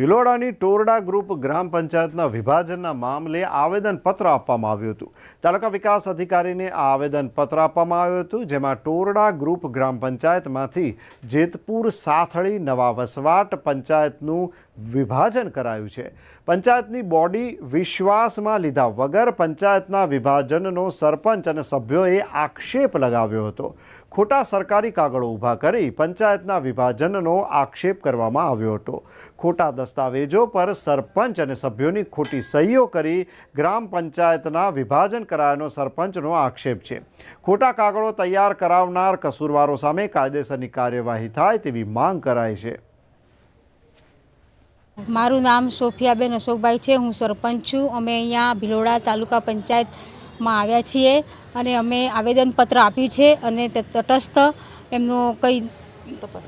ભિલોડાની Torda group ગ્રામ પંચાયતના વિભાજનના મામલે આવેદનપત્ર આપવામાં આવ્યું હતું. તાલુકા વિકાસ અધિકારીને આ આવેદનપત્ર આપવામાં આવ્યું હતું, જેમાં ટોરડા ગ્રુપ ગ્રામ પંચાયતમાંથી જેતપુર સાથળી નવા વસવાટ પંચાયતનું વિભાજન કરાયું છે. પંચાયતની બોડી વિશ્વાસમાં લીધા વગર પંચાયતના વિભાજનનો સરપંચ અને સભ્યોએ આક્ષેપ લગાવ્યો હતો. ખોટા સરકારી કાગળો ઊભા કરી પંચાયતના વિભાજનનો આક્ષેપ કરવામાં આવ્યો હતો. ખોટા દસ્તાવેજો પર સરપંચ અને સભ્યોની ખોટી સહીઓ કરી ગ્રામ પંચાયતના વિભાજન કરાયાનો સરપંચનો આક્ષેપ છે. ખોટા કાગળો તૈયાર કરાવનાર કસૂરવારો સામે કાયદેસરની કાર્યવાહી થાય તેવી માંગ કરાઈ છે. મારું નામ સોફિયાબેન અશોકભાઈ છે, હું સરપંચ છું. અમે અહીંયા ભિલોડા તાલુકા પંચાયતમાં આવ્યા છીએ અને અમે આવેદનપત્ર આપ્યું છે અને તટસ્થ એમનું કંઈ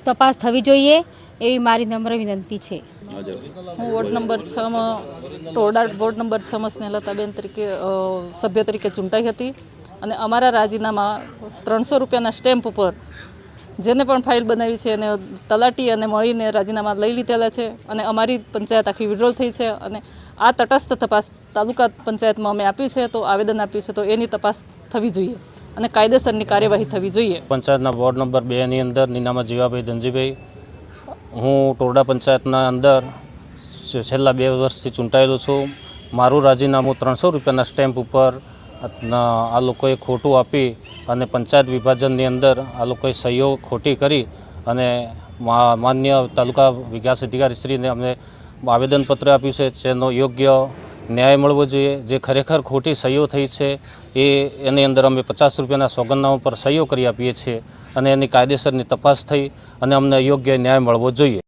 તપાસ થવી જોઈએ એવી મારી નમ્ર વિનંતી છે. હું વોર્ડ નંબર છમાં ટોરડા વોર્ડ નંબર છમાં સ્નેહલતાબેન તરીકે સભ્ય તરીકે ચૂંટાઈ હતી અને અમારા રાજીનામા ત્રણસો રૂપિયાના સ્ટેમ્પ ઉપર જેને પણ ફાઇલ બનાવી છે એને તલાટી અને મળીને રાજીનામા લઈ લીધેલા છે અને અમારી પંચાયત આખી વિડ્રોલ થઈ છે અને આ તટસ્થ તપાસ તાલુકા પંચાયતમાં અમે આપ્યું છે, તો આવેદન આપ્યું છે, તો એની તપાસ થવી જોઈએ અને કાયદેસરની કાર્યવાહી થવી જોઈએ. પંચાયતના વોર્ડ નંબર બેની અંદર નીનામા જીવાભાઈ ધનજીભાઈ, હું ટોરડા પંચાયતના અંદર છેલ્લા બે વર્ષથી ચૂંટાયેલો છું. મારું રાજીનામું ત્રણસો રૂપિયાના સ્ટેમ્પ ઉપર આ લોકોએ ખોટું આપી અને પંચાયત વિભાજનની અંદર આ લોકોએ સહયોગ ખોટી કરી અને માન્ય તાલુકા વિકાસ અધિકારીશ્રીને અમને આવેદનપત્ર આપ્યું છે, જેનો યોગ્ય ન્યાય મળવો જોઈએ, જે ખરેખર ખોટી સહીઓ થઈ છે, એ એની અંદર અમે પચાસ રૂપિયાના સોગંદનામા પર સહીઓ કરી આપીએ છીએ અને એની કાયદેસરની તપાસ થઈ અને અમને યોગ્ય ન્યાય મળવો જોઈએ.